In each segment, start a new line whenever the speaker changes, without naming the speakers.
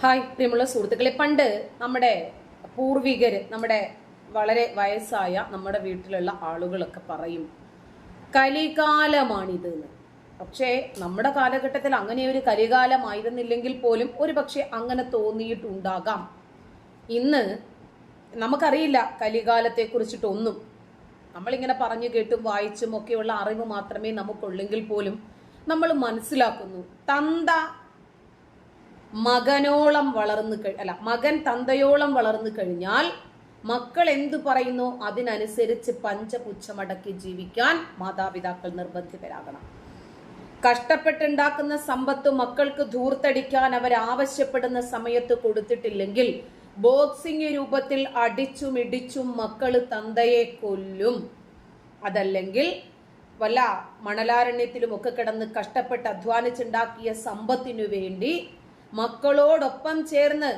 Hi പ്രിയമുള്ള സുഹൃത്തുക്കളെ. പണ്ട് നമ്മുടെ പൂർവികര് നമ്മുടെ വളരെ വയസ്സായ നമ്മുടെ വീട്ടിലുള്ള ആളുകളൊക്കെ പറയും കലികാലമാണിത് എന്ന്. പക്ഷേ നമ്മുടെ കാലഘട്ടത്തിൽ അങ്ങനെ ഒരു കലികാലമായിരുന്നില്ലെങ്കിൽ പോലും ഒരു പക്ഷേ അങ്ങനെ തോന്നിയിട്ടുണ്ടാകാം. ഇന്ന് നമുക്കറിയില്ല കലികാലത്തെ കുറിച്ചിട്ടൊന്നും നമ്മളിങ്ങനെ പറഞ്ഞു കേട്ടും വായിച്ചും ഒക്കെയുള്ള അറിവ് മാത്രമേ നമുക്കുള്ളെങ്കിൽ പോലും നമ്മൾ മനസ്സിലാക്കുന്നു. തന്ത മകനോളം വളർന്നു അല്ല മകൻ തന്തയോളം വളർന്നു കഴിഞ്ഞാൽ മക്കൾ എന്തു പറയുന്നു? അതിനനുസരിച്ച് പഞ്ചപുച്ഛമടക്കി ജീവിക്കാൻ മാതാപിതാക്കൾ നിർബന്ധിതരാകണം. കഷ്ടപ്പെട്ടുണ്ടാക്കുന്ന സമ്പത്ത് മക്കൾക്ക് ധൂർത്തടിക്കാൻ അവർ ആവശ്യപ്പെടുന്ന സമയത്ത് കൊടുത്തിട്ടില്ലെങ്കിൽ ബോക്സിംഗ് രൂപത്തിൽ അടിച്ചും ഇടിച്ചും മക്കൾ തന്തയെ കൊല്ലും. അതല്ലെങ്കിൽ വല്ല മണലാരണ്യത്തിലും ഒക്കെ കിടന്ന് കഷ്ടപ്പെട്ട് അധ്വാനിച്ചുണ്ടാക്കിയ സമ്പത്തിനു വേണ്ടി മക്കളോടൊപ്പം ചേർന്ന്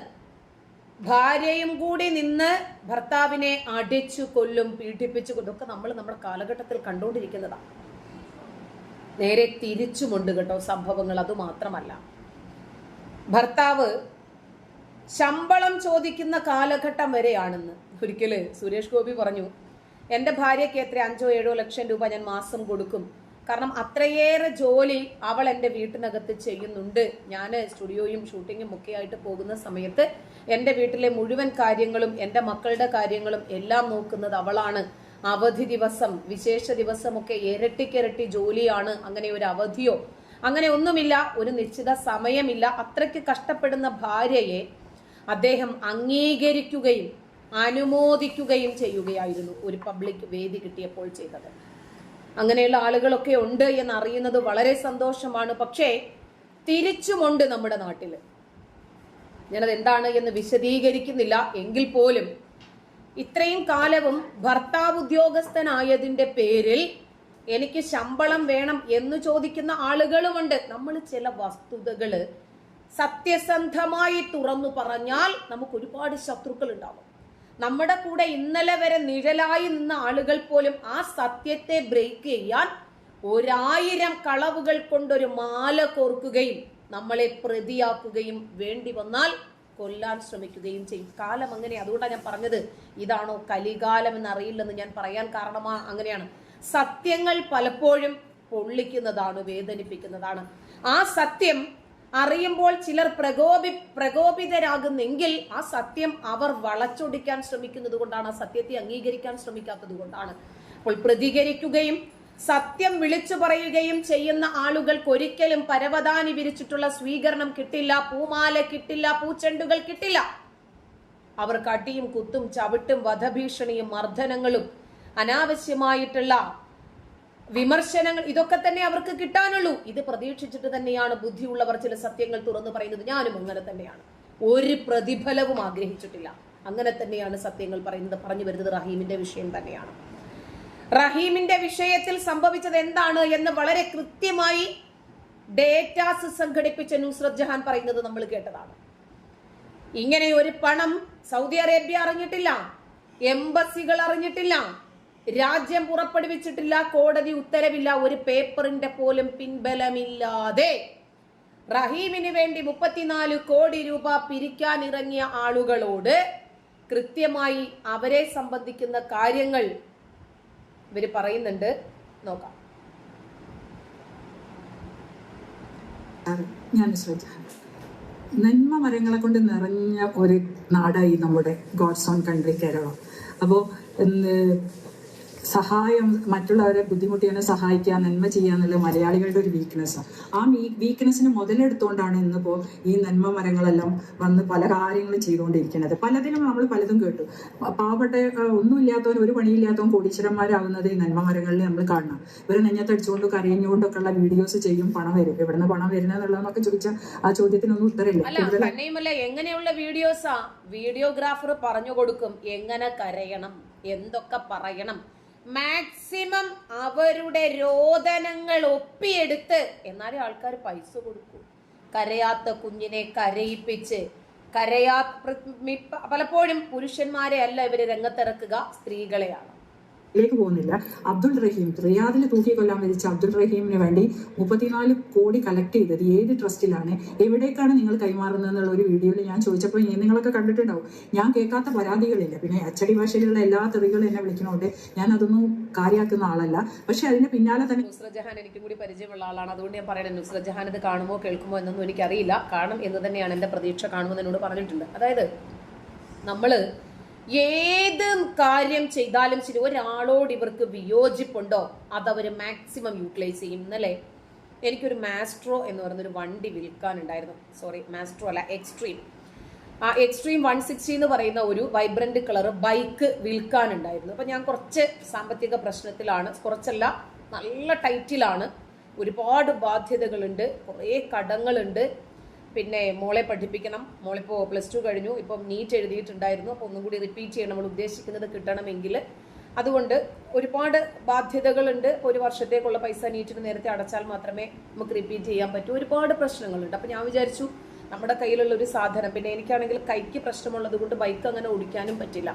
ഭാര്യയും കൂടി നിന്ന് ഭർത്താവിനെ അടിച്ചു കൊല്ലും പീഡിപ്പിച്ചു കൊല്ലും ഒക്കെ നമ്മൾ നമ്മുടെ കാലഘട്ടത്തിൽ കണ്ടുകൊണ്ടിരിക്കുന്നതാണ് നേരെ തിരിച്ചുമുണ്ട് കേട്ടോ സംഭവങ്ങൾ അതുമാത്രമല്ല ഭർത്താവ് ശമ്പളം ചോദിക്കുന്ന കാലഘട്ടം വരെയാണെന്ന്. ഒരിക്കൽ സുരേഷ് ഗോപി പറഞ്ഞു എന്റെ ഭാര്യയ്ക്ക് എത്ര? അഞ്ചോ ഏഴോ ലക്ഷം രൂപ ഞാൻ മാസം കൊടുക്കും. കാരണം അത്രയേറെ ജോലി അവൾ എന്റെ വീട്ടിനകത്ത് ചെയ്യുന്നുണ്ട്. ഞാൻ സ്റ്റുഡിയോയും ഷൂട്ടിങ്ങും ഒക്കെ ആയിട്ട് പോകുന്ന സമയത്ത് എന്റെ വീട്ടിലെ മുഴുവൻ കാര്യങ്ങളും എന്റെ മക്കളുടെ കാര്യങ്ങളും എല്ലാം നോക്കുന്നത് അവളാണ്. അവധി ദിവസം വിശേഷ ദിവസമൊക്കെ ഇരട്ടിക്കിരട്ടി ജോലിയാണ്. അങ്ങനെ ഒരു അവധിയോ അങ്ങനെ ഒന്നുമില്ല ഒരു നിശ്ചിത സമയമില്ല. അത്രയ്ക്ക് കഷ്ടപ്പെടുന്ന ഭാര്യയെ അദ്ദേഹം അംഗീകരിക്കുകയും അനുമോദിക്കുകയും ചെയ്യുകയായിരുന്നു ഒരു പബ്ലിക് വേദി കിട്ടിയപ്പോൾ ചെയ്തത്. അങ്ങനെയുള്ള ആളുകളൊക്കെ ഉണ്ട് എന്ന് അറിയുന്നത് വളരെ സന്തോഷമാണ്. പക്ഷേ തിരിച്ചുമുണ്ട് നമ്മുടെ നാട്ടിൽ ഞാനത് എന്താണ് എന്ന് വിശദീകരിക്കുന്നില്ല. എങ്കിൽ പോലും ഇത്രയും കാലവും ഭർത്താവ് ഉദ്യോഗസ്ഥനായതിന്റെ പേരിൽ എനിക്ക് ശമ്പളം വേണം എന്ന് ചോദിക്കുന്ന ആളുകളുമുണ്ട്. നമ്മൾ ചില വസ്തുതകൾ സത്യസന്ധമായി തുറന്നു പറഞ്ഞാൽ നമുക്ക് ഒരുപാട് ശത്രുക്കൾ ഉണ്ടാവും നമ്മുടെ കൂടെ ഇന്നലെ വരെ നിഴലായി നിന്ന ആളുകൾ പോലും ആ സത്യത്തെ ബ്രേക്ക് ചെയ്യാൻ ഒരായിരം കളവുകൾ കൊണ്ടൊരു മാല കോർക്കുകയും നമ്മളെ പ്രതിയാക്കുകയും വേണ്ടി വന്നാൽ കൊല്ലാൻ ശ്രമിക്കുകയും ചെയ്യും. കാലം അങ്ങനെ അതുകൊണ്ടാണ് ഞാൻ പറഞ്ഞത്. ഇതാണോ കലികാലം എന്ന് അറിയില്ലെന്ന് ഞാൻ പറയാൻ കാരണമാ അങ്ങനെയാണ്. സത്യങ്ങൾ പലപ്പോഴും പൊള്ളിക്കുന്നതാണ് വേദനിപ്പിക്കുന്നതാണ്. ആ സത്യം അറിയുമ്പോൾ ചിലർ പ്രകോപി പ്രകോപിതരാകുന്നെങ്കിൽ ആ സത്യം അവർ വളച്ചൊടിക്കാൻ ശ്രമിക്കുന്നത് കൊണ്ടാണ് ആ സത്യത്തെ അംഗീകരിക്കാൻ ശ്രമിക്കാത്തത് കൊണ്ടാണ്. അപ്പോൾ പ്രതികരിക്കുകയും സത്യം വിളിച്ചു പറയുകയും ചെയ്യുന്ന ആളുകൾക്ക് ഒരിക്കലും പരവതാനി വിരിച്ചിട്ടുള്ള സ്വീകരണം കിട്ടില്ല പൂമാല കിട്ടില്ല പൂച്ചെണ്ടുകൾ കിട്ടില്ല. അവർ അടിയും കുത്തും ചവിട്ടും വധഭീഷണിയും മർദ്ദനങ്ങളും അനാവശ്യമായിട്ടുള്ള വിമർശനങ്ങൾ ഇതൊക്കെ തന്നെ അവർക്ക് കിട്ടാനുള്ളൂ. ഇത് പ്രതീക്ഷിച്ചിട്ട് തന്നെയാണ് ബുദ്ധിയുള്ളവർ ചില സത്യങ്ങൾ തുറന്നു പറയുന്നത്. ഞാനും അങ്ങനെ തന്നെയാണ്. ഒരു പ്രതിഫലവും ആഗ്രഹിച്ചിട്ടില്ല. അങ്ങനെ തന്നെയാണ് സത്യങ്ങൾ പറയുന്നത്. പറഞ്ഞു വരുന്നത് റഹീമിന്റെ വിഷയം തന്നെയാണ്. റഹീമിന്റെ വിഷയത്തിൽ സംഭവിച്ചത് എന്താണ് എന്ന് വളരെ കൃത്യമായി ഡേറ്റാസ് സംഘടിപ്പിച്ച നുസ്രത് ജഹാൻ പറയുന്നത് നമ്മൾ കേട്ടതാണ്. ഇങ്ങനെ ഒരു പണം സൗദി അറേബ്യ അറിഞ്ഞിട്ടില്ല. എംബസികൾ അറിഞ്ഞിട്ടില്ല. രാജ്യം പുറപ്പെടുവിച്ചിട്ടില്ല കോടതി ഉത്തരവില്ല ഒരു പേപ്പറിന്റെ പോലും പിൻബലമില്ലാതെ. റഹീമിന് വേണ്ടി മുപ്പത്തിനാല് കോടി രൂപ പിരിക്കാൻ ഇറങ്ങിയ ആളുകളോട് കൃത്യമായി അവരെ സംബന്ധിക്കുന്ന കാര്യങ്ങൾ ഇവർ പറയുന്നുണ്ട്. നോക്കാം.
ഞാൻ നന്മ മരങ്ങളെ കൊണ്ട് നിറഞ്ഞ ഒരു നാടായി നമ്മുടെ ഗോഡ്സ് ഓൺ കൺട്രി കേരളം. അപ്പോൾ സഹായം മറ്റുള്ളവരെ ബുദ്ധിമുട്ടിയാണ് സഹായിക്കുക നന്മ ചെയ്യുക എന്നുള്ള മലയാളികളുടെ ഒരു വീക്ക്നെസ് ആ. വീക്ക്നെസ്സിന് മുതലെടുത്തുകൊണ്ടാണ് ഇന്നിപ്പോൾ ഈ നന്മ മരങ്ങളെല്ലാം വന്ന് പല കാര്യങ്ങളും ചെയ്തുകൊണ്ടിരിക്കുന്നത്. പലതിനും നമ്മൾ പലതും കേട്ടു. പാവപ്പെട്ട ഒന്നുമില്ലാത്തവൻ ഒരു പണിയില്ലാത്തവൻ കോടീശ്വരന്മാരാകുന്നത് ഈ നന്മ മരങ്ങളിൽ നമ്മൾ കാണണം. ഇവർ നെഞ്ഞത്തടിച്ചുകൊണ്ട് കരഞ്ഞുകൊണ്ടൊക്കെ ഉള്ള വീഡിയോസ് ചെയ്യും പണം വരും. എവിടുന്ന് പണം വരുന്നതെന്നുള്ളതെന്നൊക്കെ ചോദിച്ചാൽ ആ ചോദ്യത്തിനൊന്നും ഉത്തരമില്ല.
എങ്ങനെയുള്ള വീഡിയോസാ വീഡിയോഗ്രാഫർ പറഞ്ഞു കൊടുക്കും എങ്ങനെ കരയണം എന്തൊക്കെ പറയണം. മാക്സിമം അവരുടെ രോദനങ്ങൾ ഒപ്പിയെടുത്ത് എന്നാലും ആൾക്കാർ പൈസ കൊടുക്കൂ. കരയാത്ത കുഞ്ഞിനെ കരയിപ്പിച്ച് കരയാ പലപ്പോഴും പുരുഷന്മാരെ അല്ല ഇവർ രംഗത്തിറക്കുക സ്ത്രീകളെയാണ്. ിലേക്ക്
പോകുന്നില്ല. അബ്ദുൾ റഹീം റിയാദിൽ തൂക്കിക്കൊല്ലാൻ വിധിച്ച അബ്ദുൾ റഹീമിന് വേണ്ടി മുപ്പത്തിനാല് കോടി കളക്ട് ചെയ്തത് ഏത് ട്രസ്റ്റിലാണ് എവിടേക്കാണ് നിങ്ങൾ കൈമാറുന്നത് എന്നുള്ള ഒരു വീഡിയോയിൽ ഞാൻ ചോദിച്ചപ്പോൾ നിങ്ങളൊക്കെ കണ്ടിട്ടുണ്ടാവും. ഞാൻ കേൾക്കാത്ത പരാതികളില്ല. പിന്നെ അച്ചടി ഭാഷയിലുള്ള എല്ലാ തെറികളും എന്നെ വിളിക്കണോണ്ട് ഞാൻ അതൊന്നും കാര്യമാക്കുന്ന ആളല്ല. പക്ഷെ അതിന് പിന്നാലെ തന്നെ
നുസ്രത് ജഹാൻ എനിക്കും കൂടി പരിചയമുള്ള ആളാണ്. അതുകൊണ്ട് ഞാൻ പറയണേ നുസ്രത് ജഹാൻ ഇത് കാണുമോ കേൾക്കുമോ എന്നൊന്നും എനിക്കറിയില്ല. കാണും എന്ന് തന്നെയാണ് എന്റെ പ്രതീക്ഷ കാണുമെന്ന് എന്നോട് പറഞ്ഞിട്ടുണ്ട്. അതായത് നമ്മൾ ഏത് കാര്യം ചെയ്താലും ശരി ഒരാളോട് ഇവർക്ക് വിയോജിപ്പുണ്ടോ? അതവർ മാക്സിമം യൂട്ടിലൈസ് ചെയ്യും എന്നല്ലേ? എനിക്കൊരു മാസ്ട്രോ എന്ന് പറയുന്നൊരു വണ്ടി വിൽക്കാനുണ്ടായിരുന്നു. സോറി മാസ്ട്രോ അല്ല എക്സ്ട്രീം ആ എക്സ്ട്രീം വൺ സിക്സ്റ്റി എന്ന് പറയുന്ന ഒരു വൈബ്രന്റ് കളർ ബൈക്ക് വിൽക്കാനുണ്ടായിരുന്നു. അപ്പം ഞാൻ കുറച്ച് സാമ്പത്തിക പ്രശ്നത്തിലാണ് കുറച്ചല്ല നല്ല ടൈറ്റിലാണ് ഒരുപാട് ബാധ്യതകളുണ്ട് കുറേ കടങ്ങളുണ്ട്. പിന്നെ മോളെ പഠിപ്പിക്കണം. മോളിപ്പോൾ പ്ലസ് ടു കഴിഞ്ഞു. ഇപ്പം നീറ്റ് എഴുതിയിട്ടുണ്ടായിരുന്നു. അപ്പോൾ ഒന്നും കൂടി റിപ്പീറ്റ് ചെയ്യണം നമ്മൾ ഉദ്ദേശിക്കുന്നത് കിട്ടണമെങ്കിൽ. അതുകൊണ്ട് ഒരുപാട് ബാധ്യതകളുണ്ട്. ഒരു വർഷത്തേക്കുള്ള പൈസ നീറ്റിന് നേരത്തെ അടച്ചാൽ മാത്രമേ നമുക്ക് റിപ്പീറ്റ് ചെയ്യാൻ പറ്റൂ. ഒരുപാട് പ്രശ്നങ്ങളുണ്ട്. അപ്പം ഞാൻ വിചാരിച്ചു നമ്മുടെ കയ്യിലുള്ള ഒരു സാധനം. പിന്നെ എനിക്കാണെങ്കിൽ കൈക്ക് പ്രശ്നമുള്ളത് കൊണ്ട് ബൈക്ക് അങ്ങനെ ഓടിക്കാനും പറ്റില്ല.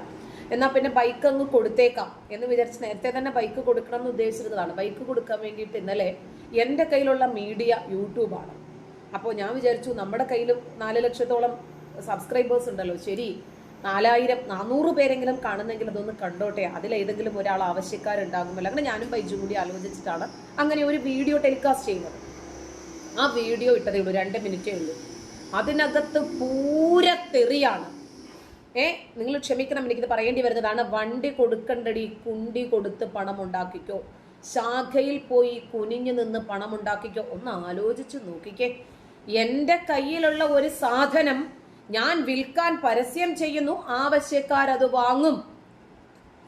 എന്നാൽ പിന്നെ ബൈക്ക് അങ്ങ് കൊടുത്തേക്കാം എന്ന് വിചാരിച്ച് നേരത്തെ തന്നെ ബൈക്ക് കൊടുക്കണം എന്ന് ഉദ്ദേശിച്ചിരുന്നതാണ് ബൈക്ക് കൊടുക്കാൻ വേണ്ടിയിട്ട് ഇന്നലെ എന്റെ കയ്യിലുള്ള മീഡിയ യൂട്യൂബാണ്. അപ്പോൾ ഞാൻ വിചാരിച്ചു നമ്മുടെ കയ്യിലും നാല് ലക്ഷത്തോളം സബ്സ്ക്രൈബേഴ്സ് ഉണ്ടല്ലോ. ശരി നാലായിരം നാനൂറ് പേരെങ്കിലും കാണുന്നെങ്കിൽ അതൊന്ന് കണ്ടോട്ടെ. അതിലേതെങ്കിലും ഒരാൾ ആവശ്യക്കാരുണ്ടാകുമല്ലോ. അങ്ങനെ ഞാനും ബൈജു കൂടി ആലോചിച്ചിട്ടാണ് അങ്ങനെ ഒരു വീഡിയോ ടെലികാസ്റ്റ് ചെയ്യുന്നത്. ആ വീഡിയോ ഇട്ടതേ ഉള്ളൂ രണ്ട് മിനിറ്റേ ഉള്ളൂ. അതിനകത്ത് പൂര തെറിയാണ്. ഏ നിങ്ങൾ ക്ഷമിക്കണം എനിക്കിത് പറയേണ്ടി വരുന്നതാണ്. വണ്ടി കൊടുക്കണ്ടടി കുണ്ടി കൊടുത്ത് പണം ഉണ്ടാക്കിക്കോ. ശാഖയിൽ പോയി കുനിഞ്ഞു നിന്ന് പണം ഉണ്ടാക്കിക്കോ. ഒന്ന് ആലോചിച്ച് നോക്കിക്കേ. എന്റെ കയ്യിലുള്ള ഒരു സാധനം ഞാൻ വിൽക്കാൻ പരസ്യം ചെയ്യുന്നു ആവശ്യക്കാർ അത് വാങ്ങും.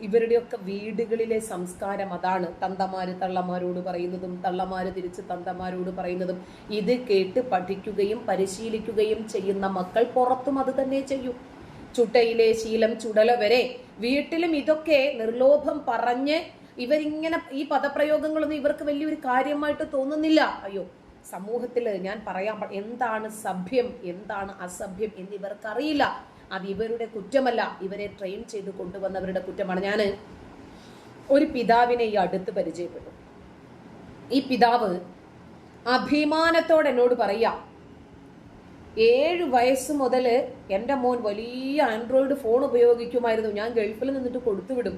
ഇവരുടെയൊക്കെ വീടുകളിലെ സംസ്കാരം അതാണ്. തന്തമാര് തള്ളമാരോട് പറയുന്നതും തള്ളമാര് തിരിച്ച് തന്തമാരോട് പറയുന്നതും. ഇത് കേട്ട് പഠിക്കുകയും പരിശീലിക്കുകയും ചെയ്യുന്ന മക്കൾ പുറത്തും അത് തന്നെ ചെയ്യും. ചുട്ടയിലെ ശീലം ചുടല വരെ വീട്ടിലും ഇതൊക്കെ നിർലോഭം പറഞ്ഞ് ഇവരിങ്ങനെ ഈ പദപ്രയോഗങ്ങളൊന്നും ഇവർക്ക് വലിയൊരു കാര്യമായിട്ട് തോന്നുന്നില്ല. അയ്യോ സമൂഹത്തിൽ ഞാൻ പറയാൻ എന്താണ് സഭ്യം എന്താണ് അസഭ്യം എന്ന് ഇവർക്കറിയില്ല അത് ഇവരുടെ കുറ്റമല്ല ഇവരെ ട്രെയിൻ ചെയ്ത് കൊണ്ടുവന്നവരുടെ കുറ്റമാണ്. ഞാൻ ഒരു പിതാവിനെ ഈ അടുത്ത് പരിചയപ്പെട്ടു. ഈ പിതാവ് അഭിമാനത്തോടെ എന്നോട് പറയാം ഏഴ് വയസ്സ് മുതൽ എന്റെ മോൻ വലിയ ആൻഡ്രോയിഡ് ഫോൺ ഉപയോഗിക്കുമായിരുന്നു. ഞാൻ ഗൾഫിൽ നിന്നിട്ട് കൊടുത്തുവിടും.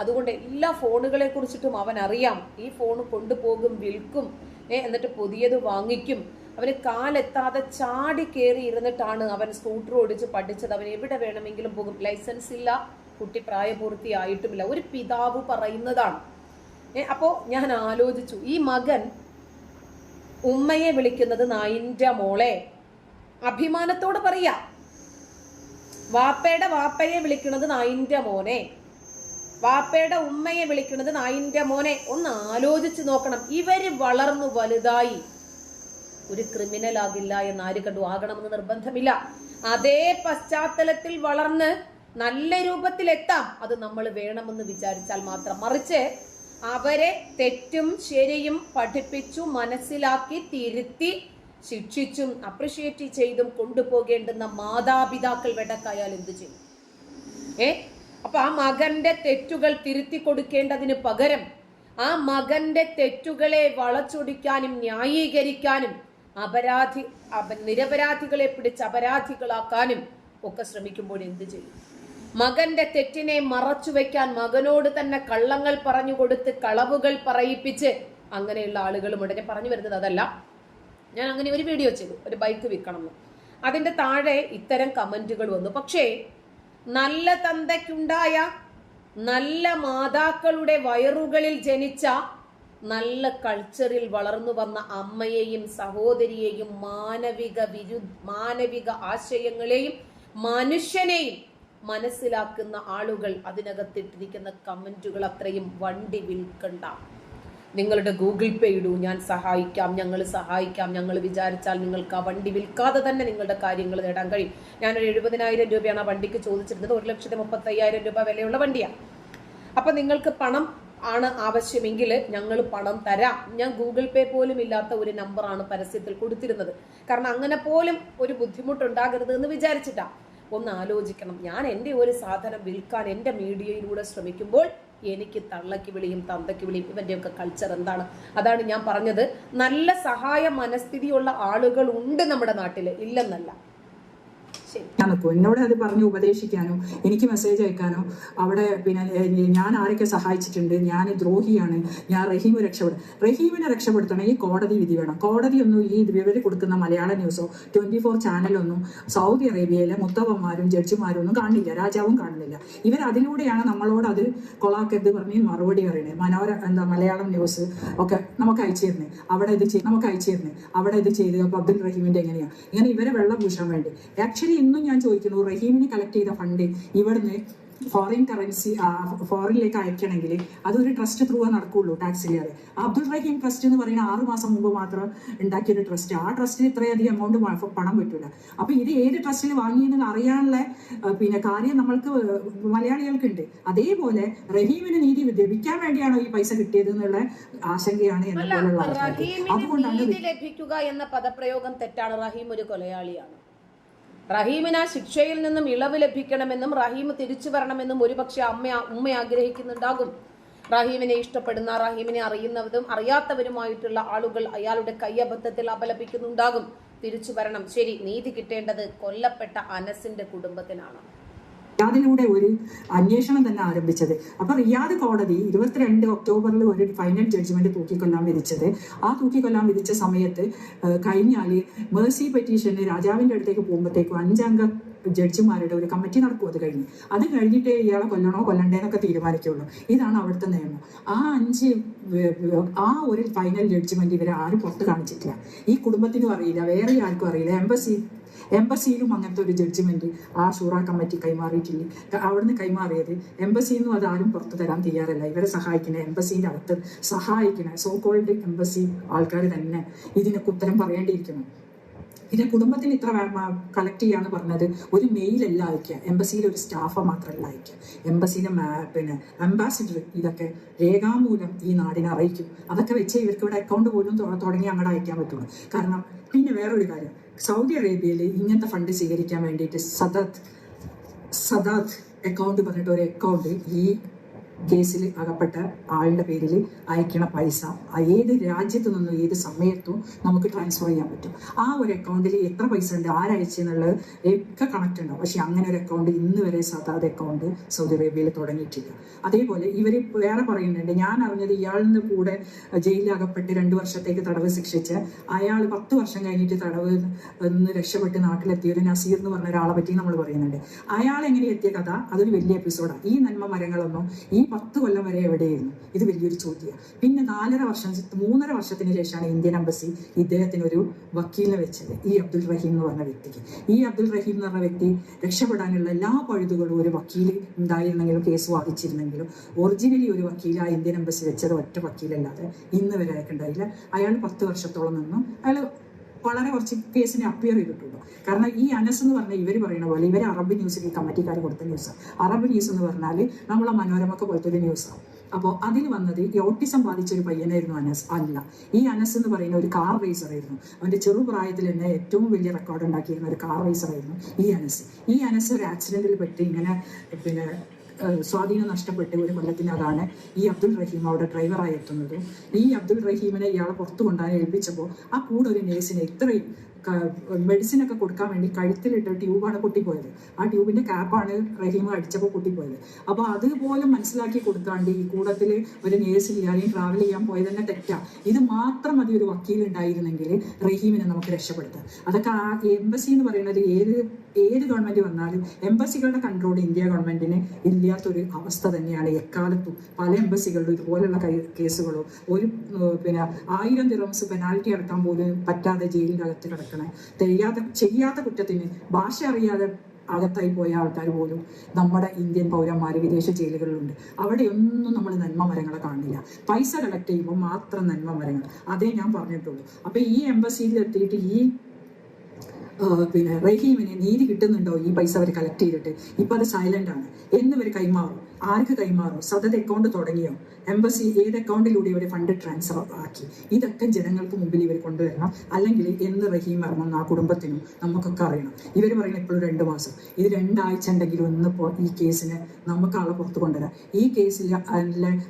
അതുകൊണ്ട് എല്ലാ ഫോണുകളെ കുറിച്ചിട്ടും അവൻ അറിയാം ഈ ഫോൺ കൊണ്ടുപോകും വിൽക്കും. എന്നിട്ട് പുതിയത് വാങ്ങിക്കും. അവന് കാലെത്താതെ ചാടി കയറി ഇരുന്നിട്ടാണ് അവൻ സ്കൂട്ടർ ഓടിച്ച് പഠിച്ചത്. അവൻ എവിടെ വേണമെങ്കിലും പോകും. ലൈസൻസ് ഇല്ല. കുട്ടി പ്രായപൂർത്തിയായിട്ടുമില്ല. ഒരു പിതാവ് പറയുന്നതാണ്. ഏ അപ്പോ ഞാൻ ആലോചിച്ചു ഈ മകൻ ഉമ്മയെ വിളിക്കുന്നത് നായിന്റെ മോളെ. അഭിമാനത്തോട് പറയാ വാപ്പയുടെ വാപ്പയെ വിളിക്കുന്നത് നായിന്റെ മോനെ. വാപ്പയുടെ ഉമ്മയെ വിളിക്കുന്നത് നായിന്റെ മോനെ ഒന്ന് ആലോചിച്ച് നോക്കണം. ഇവർ വളർന്നു വലുതായി. ഒരു ക്രിമിനൽ ആകില്ല എന്ന് ആര് കണ്ടു? ആകണമെന്ന് നിർബന്ധമില്ല. അതേ പശ്ചാത്തലത്തിൽ വളർന്ന് നല്ല രൂപത്തിൽ എത്താം അത് നമ്മൾ വേണമെന്ന് വിചാരിച്ചാൽ മാത്രം. മറിച്ച് അവരെ തെറ്റും ശരിയും പഠിപ്പിച്ചു മനസ്സിലാക്കി തിരുത്തി ശിക്ഷിച്ചും അപ്രിഷിയേറ്റ് ചെയ്തും കൊണ്ടുപോകേണ്ടുന്ന മാതാപിതാക്കൾ വേണ്ടക്കായാൽ എന്ത് ചെയ്യും? ഏ? അപ്പൊ ആ മകന്റെ തെറ്റുകൾ തിരുത്തി കൊടുക്കേണ്ടതിന് പകരം ആ മകന്റെ തെറ്റുകളെ വളച്ചൊടിക്കാനും ന്യായീകരിക്കാനും അപരാധി നിരപരാധികളെ പിടിച്ച് അപരാധികളാക്കാനും ഒക്കെ ശ്രമിക്കുമ്പോൾ എന്ത് ചെയ്യും? മകന്റെ തെറ്റിനെ മറച്ചു വെക്കാൻ മകനോട് തന്നെ കള്ളങ്ങൾ പറഞ്ഞു കൊടുത്ത് കളവുകൾ പറയിപ്പിച്ച് അങ്ങനെയുള്ള ആളുകളുമുണ്ട് ഞാൻ പറഞ്ഞു വരുന്നത് അതല്ല. ഞാൻ അങ്ങനെ ഒരു വീഡിയോ ചെയ്തു. ഒരു ബൈക്ക് വിൽക്കണം അതിന്റെ താഴെ ഇത്തരം കമന്റുകൾ വന്നു. പക്ഷേ നല്ല തന്തയ്ക്കുണ്ടായ നല്ല മാതാക്കളുടെ വയറുകളിൽ ജനിച്ച നല്ല കൾച്ചറിൽ വളർന്നു വന്ന അമ്മയെയും സഹോദരിയെയും മാനവിക വിരു മാനവിക ആശയങ്ങളെയും മനുഷ്യനെയും മനസ്സിലാക്കുന്ന ആളുകൾ അതിനകത്തിട്ടിരിക്കുന്ന കമന്റുകൾ അത്രയും വണ്ടി വിൽക്കണ്ട. നിങ്ങളുടെ ഗൂഗിൾ പേ ഇടൂ ഞാൻ സഹായിക്കാം ഞങ്ങൾ സഹായിക്കാം ഞങ്ങൾ വിചാരിച്ചാൽ നിങ്ങൾക്ക് ആ വണ്ടി വിൽക്കാതെ തന്നെ നിങ്ങളുടെ കാര്യങ്ങൾ നേടാൻ കഴിയും. ഞാനൊരു എഴുപതിനായിരം രൂപയാണ് ആ വണ്ടിക്ക് ചോദിച്ചിരുന്നത്. ഒരു ലക്ഷത്തി മുപ്പത്തയ്യായിരം രൂപ വിലയുള്ള വണ്ടിയാണ് അപ്പം നിങ്ങൾക്ക് പണം ആണ് ആവശ്യമെങ്കിൽ ഞങ്ങൾ പണം തരാം. ഞാൻ ഗൂഗിൾ പേ പോലും ഇല്ലാത്ത ഒരു നമ്പറാണ് പരസ്യത്തിൽ കൊടുത്തിരുന്നത്. കാരണം അങ്ങനെ പോലും ഒരു ബുദ്ധിമുട്ടുണ്ടാകരുത് എന്ന് വിചാരിച്ചിട്ടാണ് ഒന്ന് ആലോചിക്കണം. ഞാൻ എന്റെ ഒരു സാധനം വിൽക്കാൻ എന്റെ മീഡിയയിലൂടെ ശ്രമിക്കുമ്പോൾ എനിക്ക് തള്ളക്ക് വിളിയും തന്തയ്ക്ക് വിളിയും ഇവന്റെയൊക്കെ കൾച്ചർ എന്താണ്? അതാണ് ഞാൻ പറഞ്ഞത്. നല്ല സഹായ മനസ്ഥിതിയുള്ള ആളുകൾ ഉണ്ട് നമ്മുടെ നാട്ടിൽ ഇല്ലെന്നല്ല.
ഞാൻ നിൽക്കും എന്നോട് അത് പറഞ്ഞ് ഉപദേശിക്കാനോ എനിക്ക് മെസ്സേജ് അയക്കാനോ അവിടെ പിന്നെ ഞാൻ ആരൊക്കെ സഹായിച്ചിട്ടുണ്ട് ഞാൻ ദ്രോഹിയാണ് ഞാൻ റഹീം രക്ഷപ്പെടും റഹീമിനെ രക്ഷപ്പെടുത്തണമെങ്കിൽ കോടതി വിധി വേണം. കോടതിയൊന്നും ഈ വിവര കൊടുക്കുന്ന മലയാള ന്യൂസോ ട്വന്റി ഫോർ ചാനലൊന്നും സൗദി അറേബ്യയിലെ മുത്തവന്മാരും ജഡ്ജിമാരും ഒന്നും കാണുന്നില്ല രാജാവും കാണുന്നില്ല. ഇവർ അതിലൂടെയാണ് നമ്മളോട് അത് കൊളാക്കരുത് പറഞ്ഞ് മറുപടി പറയണേ മനോര എന്താ മലയാളം ന്യൂസ് ഒക്കെ നമുക്ക് അയച്ചു തരുന്നത് അവിടെ ഇത് നമുക്ക് അയച്ചു തരുന്നത് അവിടെ ഇത് ചെയ്ത് അബ്ദുൽ റഹീമിന്റെ എങ്ങനെയാ? ഇങ്ങനെ ഇവരെ വെള്ളം പൂശാൻ വേണ്ടി. ആക്ച്വലി ഇന്നും ഞാൻ ചോദിക്കുന്നു റഹീമിന് കളക്ട് ചെയ്ത ഫണ്ട് ഇവിടുന്ന് ഫോറിൻ കറൻസി ഫോറിനിലേക്ക് അയക്കണമെങ്കിൽ അതൊരു ട്രസ്റ്റ് ത്രൂ നടക്കുള്ളൂ ടാക്സ് ഇല്ലാതെ അബ്ദുൾ റഹീം ട്രസ്റ്റ് എന്ന് പറയുന്ന ആറ് മാസം മുമ്പ് മാത്രം ഉണ്ടാക്കിയ ഒരു ട്രസ്റ്റ് ആ ട്രസ്റ്റിന് ഇത്രയധികം എമൗണ്ട് പണം പറ്റൂല അപ്പൊ ഇത് ഏത് ട്രസ്റ്റിൽ വാങ്ങിയെന്ന് അറിയാനുള്ള പിന്നെ കാര്യം നമ്മൾക്ക് മലയാളികൾക്കുണ്ട്. അതേപോലെ റഹീമിന് നീതി ലഭിക്കാൻ വേണ്ടിയാണോ ഈ പൈസ കിട്ടിയത് എന്നുള്ള ആശങ്കയാണ് എന്നെ പോലുള്ള അതുകൊണ്ടാണ്
ലഭിക്കുക എന്ന പദപ്രയോഗം തെറ്റാണ്. റഹീം ഒരു കൊലയാളിയാണ്. റഹീമിന് ആ ശിക്ഷയിൽ നിന്നും ഇളവ് ലഭിക്കണമെന്നും റഹീം തിരിച്ചു വരണമെന്നും ഒരുപക്ഷെ അമ്മ ഉമ്മ ആഗ്രഹിക്കുന്നുണ്ടാകും. റഹീമിനെ ഇഷ്ടപ്പെടുന്ന റഹീമിനെ അറിയുന്നവരും അറിയാത്തവരുമായിട്ടുള്ള ആളുകൾ അയാളുടെ കയ്യബദ്ധത്തിൽ അപലപിക്കുന്നുണ്ടാകും. തിരിച്ചു വരണം. ശരി നീതി കിട്ടേണ്ടത് കൊല്ലപ്പെട്ട അനസിന്റെ കുടുംബത്തിനാണ്.
റിയാദിലൂടെ ഒരു അന്വേഷണം തന്നെ ആരംഭിച്ചത്. അപ്പൊ റിയാദ് കോടതി ഇരുപത്തിരണ്ട് ഒക്ടോബറിൽ ഒരു ഫൈനൽ ജഡ്ജ്മെന്റ് തൂക്കിക്കൊല്ലാൻ വിധിച്ചത്. ആ തൂക്കിക്കൊല്ലാൻ വിധിച്ച സമയത്ത് കഴിഞ്ഞാൽ മേഴ്സി പെറ്റീഷന് രാജാവിന്റെ അടുത്തേക്ക് പോകുമ്പോഴത്തേക്കും അഞ്ചംഗ ജഡ്ജിമാരുടെ ഒരു കമ്മിറ്റി നടക്കും അത് കഴിഞ്ഞ്. അത് കഴിഞ്ഞിട്ടേ ഇയാളെ കൊല്ലണോ കൊല്ലണ്ടേന്നൊക്കെ തീരുമാനിക്കുള്ളൂ. ഇതാണ് അവിടുത്തെ നിയമം. ആ അഞ്ച് ആ ഒരു ഫൈനൽ ജഡ്ജ്മെന്റ് ഇവരെ ആരും പുറത്ത് കാണിച്ചിട്ടില്ല. ഈ കുടുംബത്തിനും അറിയില്ല വേറെ ആർക്കും അറിയില്ല. എംബസി എംബസിയിലും അങ്ങനത്തെ ഒരു ജഡ്ജ്മെന്റ് ആ ഷൂറ കമ്മിറ്റി കൈമാറിയിട്ടില്ല. അവിടുന്ന് കൈമാറിയത് എംബസിന്നും അത് ആരും പുറത്തു തരാൻ തയ്യാറല്ല. ഇവരെ സഹായിക്കുന്ന എംബസിന്റെ അകത്ത് സഹായിക്കണ സോ കോൾഡ് എംബസി ആൾക്കാർ തന്നെ ഇതിനൊക്കെ ഉത്തരം പറയേണ്ടിയിരിക്കണം പിന്നെ കുടുംബത്തിന് ഇത്ര കളക്ട് ചെയ്യാന്ന് പറഞ്ഞത് ഒരു മെയിലല്ല അയക്കുക എംബസിയിലെ ഒരു സ്റ്റാഫ് മാത്രമല്ല അയക്കുക എംബസിയിലെ പിന്നെ അംബാസിഡർ ഇതൊക്കെ രേഖാമൂലം ഈ നാടിനെ അറിയിക്കും. അതൊക്കെ വെച്ച് ഇവർക്ക് ഇവിടെ അക്കൗണ്ട് പോലും തുടങ്ങി അങ്ങോട്ട് അയക്കാൻ പറ്റുള്ളൂ. കാരണം പിന്നെ വേറൊരു കാര്യം. സൗദി അറേബ്യയിൽ ഇങ്ങനത്തെ ഫണ്ട് സ്വീകരിക്കാൻ വേണ്ടിയിട്ട് സദാത് സദാത്ത് അക്കൗണ്ട് പറഞ്ഞിട്ട് ഒരു അക്കൗണ്ട് ഈ കേസിൽ അകപ്പെട്ട ആളുടെ പേരിൽ അയക്കണ പൈസ ഏത് രാജ്യത്തു നിന്നും ഏത് സമയത്തും നമുക്ക് ട്രാൻസ്ഫർ ചെയ്യാൻ പറ്റും. ആ ഒരു അക്കൗണ്ടിൽ എത്ര പൈസ ഉണ്ട് ആരയച്ചെന്നുള്ളത് ഒക്കെ കണക്ട് ഉണ്ടാവും. പക്ഷെ അങ്ങനെ ഒരു അക്കൗണ്ട് ഇന്ന് വരെ സാധാരണ അക്കൗണ്ട് സൗദി അറേബ്യയിൽ തുടങ്ങിയിട്ടില്ല. അതേപോലെ ഇവർ വേറെ പറയുന്നുണ്ട് ഞാൻ അറിഞ്ഞത് ഇയാളിൽ നിന്ന് കൂടെ ജയിലിൽ അകപ്പെട്ട് രണ്ട് വർഷത്തേക്ക് തടവ് ശിക്ഷിച്ച് അയാൾ പത്ത് വർഷം കഴിഞ്ഞിട്ട് തടവ് നിന്ന് രക്ഷപ്പെട്ട് നാട്ടിലെത്തിയ ഒരു നസീർ എന്ന് പറഞ്ഞ ഒരാളെ പറ്റി നമ്മൾ പറയുന്നുണ്ട്. അയാൾ എങ്ങനെ എത്തിയ കഥ? അതൊരു വലിയ എപ്പിസോഡാണ് ഈ നന്മ മരങ്ങളൊന്നും ഈ പത്ത് കൊല്ലം വരെ എവിടെയായിരുന്നു? ഇത് വലിയൊരു ചോദ്യമാണ് പിന്നെ നാലര വർഷം മൂന്നര വർഷത്തിന് ശേഷമാണ് ഇന്ത്യൻ എംബസി ഇദ്ദേഹത്തിന് ഒരു വക്കീലിനെ വെച്ചത്. ഈ അബ്ദുൾ റഹീം എന്ന് പറഞ്ഞ വ്യക്തിക്ക്. ഈ അബ്ദുൾ റഹീം എന്ന് പറഞ്ഞ വ്യക്തി രക്ഷപ്പെടാനുള്ള എല്ലാ പഴുതുകളും ഒരു വക്കീൽ ഉണ്ടായിരുന്നെങ്കിലും കേസ് വാദിച്ചിരുന്നെങ്കിലും ഒറിജിനലി ഒരു വക്കീൽ ആ ഇന്ത്യൻ എംബസി വെച്ചത് ഒറ്റ വക്കീലല്ലാതെ ഇന്ന് വരെ അയാൾക്കുണ്ടായില്ല. അയാൾ പത്ത് വർഷത്തോളം നിന്നു. അയാൾ വളരെ കുറച്ച് കേസിന് അപ്പിയർ ചെയ്തിട്ടുള്ളൂ കാരണം ഈ അനസ് എന്ന് പറഞ്ഞാൽ ഇവർ പറയുന്ന പോലെ ഇവർ അറബ് ന്യൂസിൽ ഈ കമ്മിറ്റിക്കാർ കൊടുത്ത ന്യൂസ് അറബ് ന്യൂസ് എന്ന് പറഞ്ഞാൽ നമ്മളെ മനോരമൊക്കെ പോലത്തെ ഒരു ന്യൂസാണ് അപ്പോൾ അതിൽ വന്നത് ഈ ഓട്ടിസം ബാധിച്ച ഒരു പയ്യനായിരുന്നു അനസ് അല്ല ഈ അനസ് എന്ന് പറയുന്ന ഒരു കാർ റേസർ ആയിരുന്നു. അവന്റെ ചെറുപ്രായത്തിൽ തന്നെ ഏറ്റവും വലിയ റെക്കോർഡ് ഉണ്ടാക്കിയിരുന്ന ഒരു കാർ റേസർ ആയിരുന്നു ഈ അനസ്. ഈ അനസ് ഒരു ആക്സിഡന്റിൽ പെട്ട് ഇങ്ങനെ പിന്നെ സ്വാധീനം നഷ്ടപ്പെട്ട് ഒരു കൊല്ലത്തിനകമാണ് ഈ അബ്ദുൾ റഹീം അവിടെ ഡ്രൈവറായി എത്തുന്നത്. ഈ അബ്ദുൾ റഹീമിനെ ഇയാളെ പുറത്തു കൊണ്ടുപോകാൻ ഏൽപ്പിച്ചപ്പോൾ ആ കൂടെ ഒരു നേഴ്സിനെ ഇത്രയും മെഡിസിൻ ഒക്കെ കൊടുക്കാൻ വേണ്ടി കഴുത്തിലിട്ട് ട്യൂബാണ് പൊട്ടിപ്പോയത്. ആ ട്യൂബിന്റെ ക്യാപ്പാണ് റഹീം അടിച്ചപ്പോൾ പൊട്ടിപ്പോയത്. അപ്പോൾ അതുപോലെ മനസ്സിലാക്കി കൊടുക്കാണ്ട് ഈ കൂടത്തിൽ ഒരു നേഴ്സ് ഇല്ലാതെയും ട്രാവൽ ചെയ്യാൻ പോയത് തന്നെ തെറ്റാ. ഇത് മാത്രം മതി ഒരു വക്കീൽ ഉണ്ടായിരുന്നെങ്കിൽ റഹീമിനെ നമുക്ക് രക്ഷപ്പെടുത്താം അതൊക്കെ ആ എംബസി എന്ന് പറയുന്നത് ഏത് ഏത് ഗവൺമെന്റ് വന്നാലും എംബസികളുടെ കൺട്രോൾ ഇന്ത്യ ഗവൺമെന്റിന് ഇല്ലാത്തൊരു അവസ്ഥ തന്നെയാണ് എക്കാലത്തും. പല എംബസികളിലും ഇതുപോലുള്ള കേസുകളോ. ഒരു പിന്നെ ആയിരം ദിറംസ് പെനാൽറ്റി അടക്കാൻ പോലും പറ്റാതെ ജയിലിന്റെ അകത്ത് കിടക്കണേ. ചെയ്യാത്ത ചെയ്യാത്ത കുറ്റത്തിന് ഭാഷ അറിയാതെ അകത്തായി പോയ ആൾക്കാർ പോലും നമ്മുടെ ഇന്ത്യൻ പൗരന്മാർ വിദേശ ജയിലുകളിലുണ്ട്. അവിടെയൊന്നും നമ്മൾ നന്മ മരങ്ങളെ കാണില്ല. പൈസ കളക്ട് ചെയ്യുമ്പോൾ മാത്രം നന്മ മരങ്ങൾ. അതേ ഞാൻ പറഞ്ഞിട്ടുള്ളൂ. അപ്പൊ ഈ എംബസിയിൽ എത്തിയിട്ട് ഈ പിന്നെ റഹീമിന് നീതി കിട്ടുന്നുണ്ടോ ഈ പൈസ അവർ കളക്ട് ചെയ്തിട്ട്? ഇപ്പൊ അത് സൈലന്റ് ആണ്. എന്ന് കൈമാറും. ആർക്ക് കൈമാറും? സദത് അക്കൗണ്ട് തുടങ്ങിയോ? എംബസി ഏത് അക്കൗണ്ടിലൂടെ ഇവർ ഫണ്ട് ട്രാൻസ്ഫർ ആക്കി? ഇതൊക്കെ ജനങ്ങൾക്ക് മുമ്പിൽ ഇവർ കൊണ്ടുവരണം. അല്ലെങ്കിൽ എന്ന് റഹീം ഇറങ്ങുന്ന ആ കുടുംബത്തിനും? നമുക്കൊക്കെ അറിയണം. ഇവർ പറയുന്ന ഇപ്പോഴും രണ്ട് മാസം. ഇത് രണ്ടാഴ്ച ഉണ്ടെങ്കിലും ഒന്ന് ഈ കേസിന് നമുക്ക് ആളെ പുറത്ത് കൊണ്ടുവരാം. ഈ കേസിൽ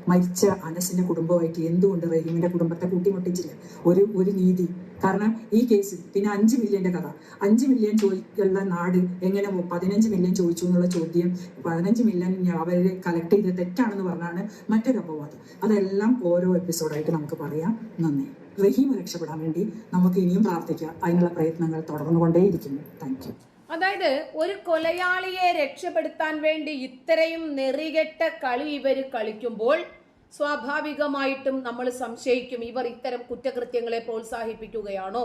മരിച്ച അനസിന്റെ കുടുംബമായിട്ട് എന്തുകൊണ്ട് റഹീമിന്റെ കുടുംബത്തെ കൂട്ടിമുട്ടിച്ചില്ല? ഒരു ഒരു നീതി കാരണം ഈ കേസിൽ പിന്നെ അഞ്ച് മില്യന്റെ കഥ. അഞ്ച് മില്യൺ ചോദിക്കുള്ള നാട് എങ്ങനെ പതിനഞ്ച് മില്യൺ ചോദിച്ചു എന്നുള്ള ചോദ്യം പതിനഞ്ച് മില്യൺ അവരെ കളക്ട് ചെയ്ത് തെറ്റാണെന്ന് പറഞ്ഞാണ് മറ്റൊരു അപവാദം. അതെല്ലാം ഓരോ എപ്പിസോഡായിട്ട് നമുക്ക് പറയാം. നന്ദി. റഹീം രക്ഷപ്പെടാൻ വേണ്ടി നമുക്ക് ഇനിയും പ്രാർത്ഥിക്കാം. അതിനുള്ള പ്രയത്നങ്ങൾ തുടർന്നുകൊണ്ടേയിരിക്കുന്നു. താങ്ക് യു
അതായത് ഒരു കൊലയാളിയെ രക്ഷപ്പെടുത്താൻ വേണ്ടി ഇത്രയും നെറികെട്ട കളി ഇവർ കളിക്കുമ്പോൾ സ്വാഭാവികമായിട്ടും നമ്മൾ സംശയിക്കും ഇവർ ഇത്തരം കുറ്റകൃത്യങ്ങളെ പ്രോത്സാഹിപ്പിക്കുകയാണോ?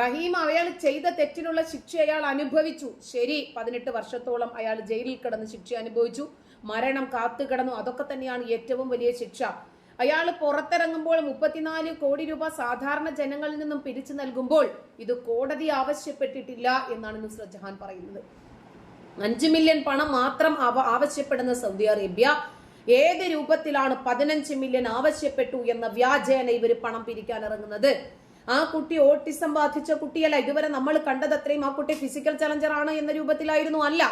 റഹീം അയാൾ ചെയ്ത തെറ്റിനുള്ള ശിക്ഷ അയാൾ അനുഭവിച്ചു. ശരി പതിനെട്ട് വർഷത്തോളം അയാൾ ജയിലിൽ കിടന്ന് ശിക്ഷ അനുഭവിച്ചു. മരണം കാത്തു കിടന്നു. അതൊക്കെ തന്നെയാണ് ഏറ്റവും വലിയ ശിക്ഷ. അയാൾ പുറത്തിറങ്ങുമ്പോൾ മുപ്പത്തിനാല് കോടി രൂപ സാധാരണ ജനങ്ങളിൽ നിന്നും പിരിച്ചു നൽകുമ്പോൾ ഇത് കോടതി ആവശ്യപ്പെട്ടിട്ടില്ല എന്നാണ് നുസ്രത് ജഹാൻ പറയുന്നത്. അഞ്ച് മില്യൺ പണം മാത്രം ആവശ്യപ്പെടുന്ന സൗദി അറേബ്യ ഏത് രൂപത്തിലാണ് പതിനഞ്ച് മില്യൺ ആവശ്യപ്പെട്ടു എന്ന വ്യാജേന ഇവർ പണം പിരിക്കാൻ ഇറങ്ങുന്നത്? ആ കുട്ടി ഓട്ടിസം ബാധിച്ച കുട്ടിയല്ല. ഇതുവരെ നമ്മൾ കണ്ടത് അത്രയും ആ കുട്ടി ഫിസിക്കൽ ചലഞ്ചർ ആണ് എന്ന രൂപത്തിലായിരുന്നു അല്ല.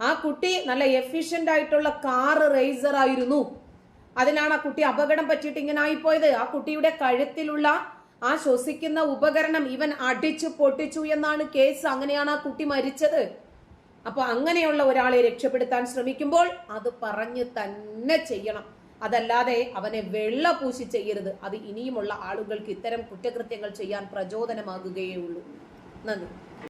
ആ കുട്ടി നല്ല എഫിഷ്യന്റ് ആയിട്ടുള്ള കാർ റേസർ ആയിരുന്നു. അതിനാണ് ആ കുട്ടി അപകടം പറ്റിയിട്ട് ഇങ്ങനെ ആയിപ്പോയത്. ആ കുട്ടിയുടെ കഴുത്തിലുള്ള ആ ശ്വസിക്കുന്ന ഉപകരണം ഇവൻ അടിച്ചു പൊട്ടിച്ചു എന്നാണ് കേസ് അങ്ങനെയാണ് ആ കുട്ടി മരിച്ചത്. അപ്പൊ അങ്ങനെയുള്ള ഒരാളെ രക്ഷപ്പെടുത്താൻ ശ്രമിക്കുമ്പോൾ അത് പറഞ്ഞു തന്നെ ചെയ്യണം. അതല്ലാതെ അവനെ വെള്ള പൂശി ചെയ്യരുത്. അത് ഇനിയുമുള്ള ആളുകൾക്ക് ഇത്തരം കുറ്റകൃത്യങ്ങൾ ചെയ്യാൻ പ്രചോദനമാകുകയേ ഉള്ളൂ. നന്ദി.